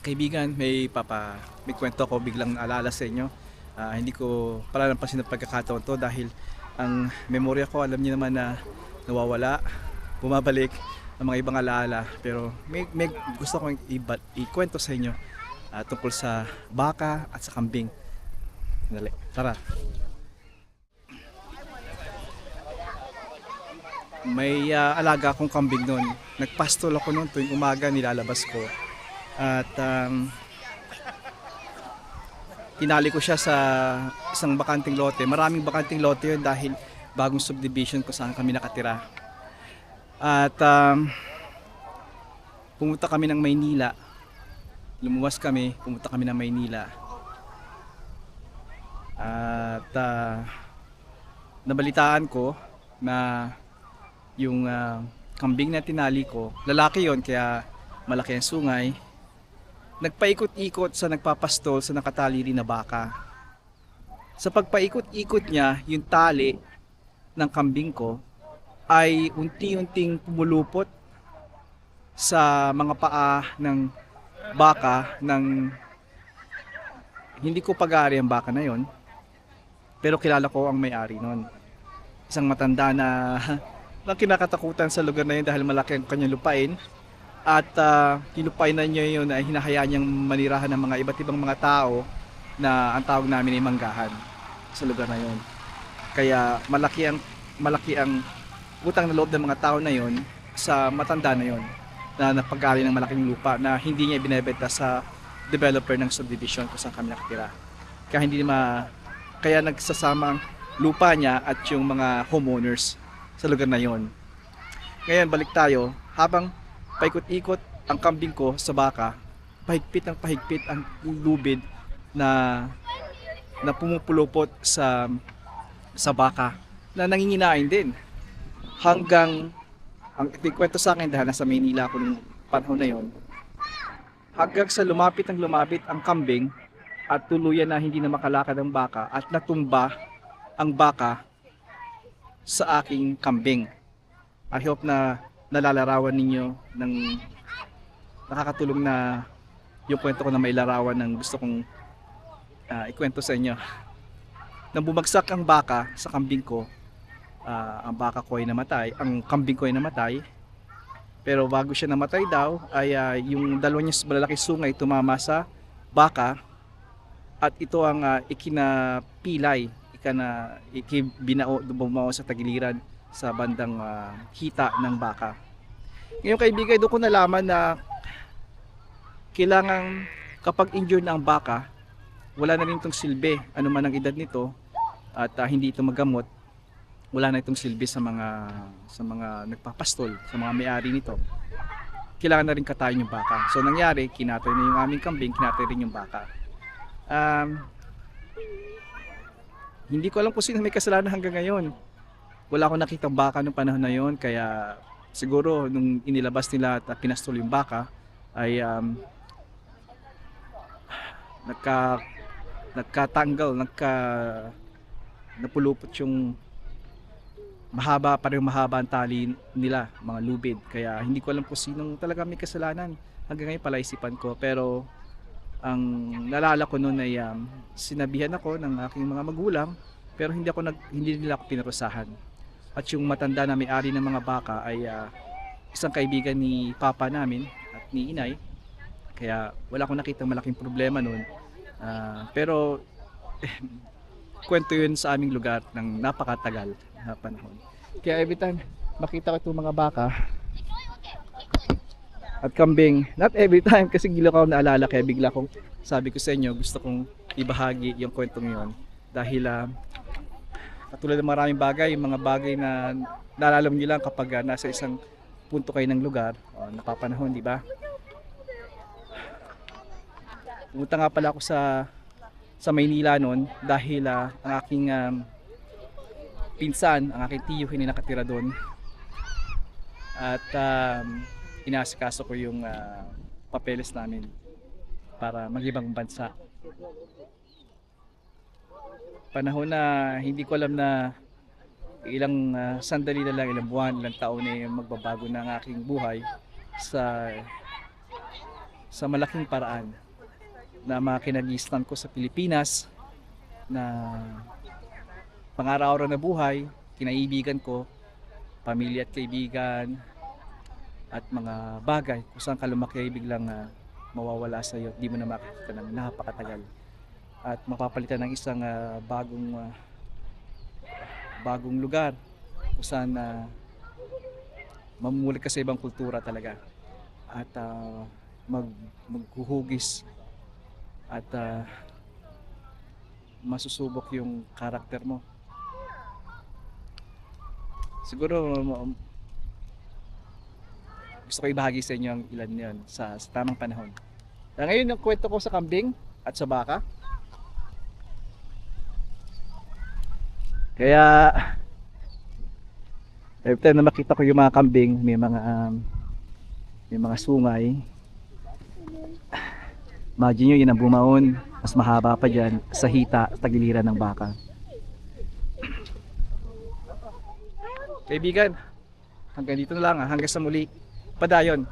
Kaibigan, may papa, may kwento ko biglang alala sa inyo. Ah, hindi ko pala napansin ng pagkakataon to dahil ang memorya ko alam niyo naman na nawawala, bumabalik ang mga ibang alaala. Pero may, may gusto kong iba, ikwento sa inyo ah, tungkol sa baka at sa kambing. Dali, tara. May ah, alaga akong kambing noon. Nagpastol ako noon tuwing umaga nilalabas ko. At um, tinali ko siya sa isang bakanting lote. Maraming bakanting lote yun dahil bagong subdivision ko saan kami nakatira. At um, pumunta kami ng Maynila. Lumuwas kami, pumunta kami ng Maynila. At ah, nabalitaan ko na yung ah, kambing na tinali ko, lalaki yon kaya malaki ang sungay, nagpaikot-ikot sa nagpapastol sa nakatali rin na baka. Sa pagpaikot-ikot niya, yung tali ng kambing ko ay unti-unting pumulupot sa mga paa ng baka ng hindi ko pag-aari ang baka na yon pero kilala ko ang may-ari nun isang matanda na na kinakatakutan sa lugar na yun dahil malaki ang kanyang lupain at uh, kinupain na niya yun ay hinahayaan niyang manirahan ng mga iba't ibang mga tao na ang tawag namin ay manggahan sa lugar na yun. Kaya malaki ang malaki ang utang na loob ng mga tao na yun sa matanda na yun na napag-ari ng malaking lupa na hindi niya binebenta sa developer ng subdivision kung saan kami nakatira. Kaya hindi ma kaya nagsasama ang lupa niya at yung mga homeowners sa lugar na yon. Ngayon balik tayo habang paikot-ikot ang kambing ko sa baka, pahigpit ng pahigpit ang lubid na na pumupulupot sa sa baka na nanginginain din. Hanggang ang ikwento sa akin dahil nasa Maynila ako nung panahon na yon hanggang sa lumapit ang lumapit ang kambing at tuluyan na hindi na makalakad ang baka at natumba ang baka sa aking kambing. I hope na nalalarawan ninyo ng nakakatulong na yung kwento ko na may larawan ng gusto kong ah, ikwento sa inyo. Nang bumagsak ang baka sa kambing ko, ah, ang baka ko ay namatay, ang kambing ko ay namatay. Pero bago siya namatay daw, ay ah, yung dalawa niya malalaki sungay tumama sa baka at ito ang ah, ikinapilay, ikana ikibinao bumao sa tagiliran sa bandang ah, hita ng baka. Ngayon kaibigan, doon ko nalaman na kailangan kapag injured na ang baka, wala na rin itong silbi, ano man ang edad nito, at ah, hindi ito magamot, wala na itong silbi sa mga sa mga nagpapastol, sa mga may-ari nito. Kailangan na rin katayin yung baka. So nangyari, kinatay na yung aming kambing, kinatay rin yung baka. Um, hindi ko alam kung sino may kasalanan hanggang ngayon. Wala akong nakitang baka nung panahon na yon kaya siguro nung inilabas nila at pinastol yung baka ay um, nagka nagkatanggal, nagka napulupot yung mahaba, parang mahaba ang tali nila, mga lubid. Kaya hindi ko alam kung sinong talaga may kasalanan. Hanggang ngayon palaisipan ko. Pero ang nalala ko noon ay um, sinabihan ako ng aking mga magulang pero hindi ako nag, hindi nila ako pinarusahan. At yung matanda na may-ari ng mga baka ay ah, isang kaibigan ni papa namin at ni inay. Kaya wala akong nakitang malaking problema noon. Ah, pero eh, kwento yun sa aming lugar ng napakatagal na panahon. Kaya every time makita ko itong mga baka at kambing, not every time kasi gila ko naalala kaya bigla kong sabi ko sa inyo gusto kong ibahagi yung kwentong yon dahil ah, katulad ng maraming bagay, mga bagay na naalala mo nyo lang kapag ah, nasa isang punto kayo ng lugar, o, napapanahon, di ba? Pumunta nga pala ako sa sa Maynila noon dahil ah, ang aking um, pinsan, ang aking tiyo hindi nakatira doon. At um, inasikaso ko yung ah, papeles namin para mag-ibang bansa. Panahon na hindi ko alam na ilang ah, sandali na lang, ilang buwan, ilang taon na magbabago na ang aking buhay sa sa malaking paraan na mga kinagistan ko sa Pilipinas na pangaraw-araw na buhay, kinaibigan ko, pamilya at kaibigan, at mga bagay kung saan ka lumaki biglang ah, mawawala sa iyo at di mo na makikita ng napakatagal at mapapalitan ng isang ah, bagong ah, bagong lugar kung saan uh, mamumulit ka sa ibang kultura talaga at ah, mag maghuhugis at ah, masusubok yung karakter mo siguro um, gusto ko ibahagi sa inyo ang ilan yon sa, sa tamang panahon. Kaya ngayon yung kwento ko sa kambing at sa baka. Kaya every time na makita ko yung mga kambing, may mga um, may mga sungay. Imagine nyo yun ang bumaon, mas mahaba pa dyan sa hita, sa tagiliran ng baka. Kaibigan, hanggang dito na lang ha, hanggang sa muli. Padayon.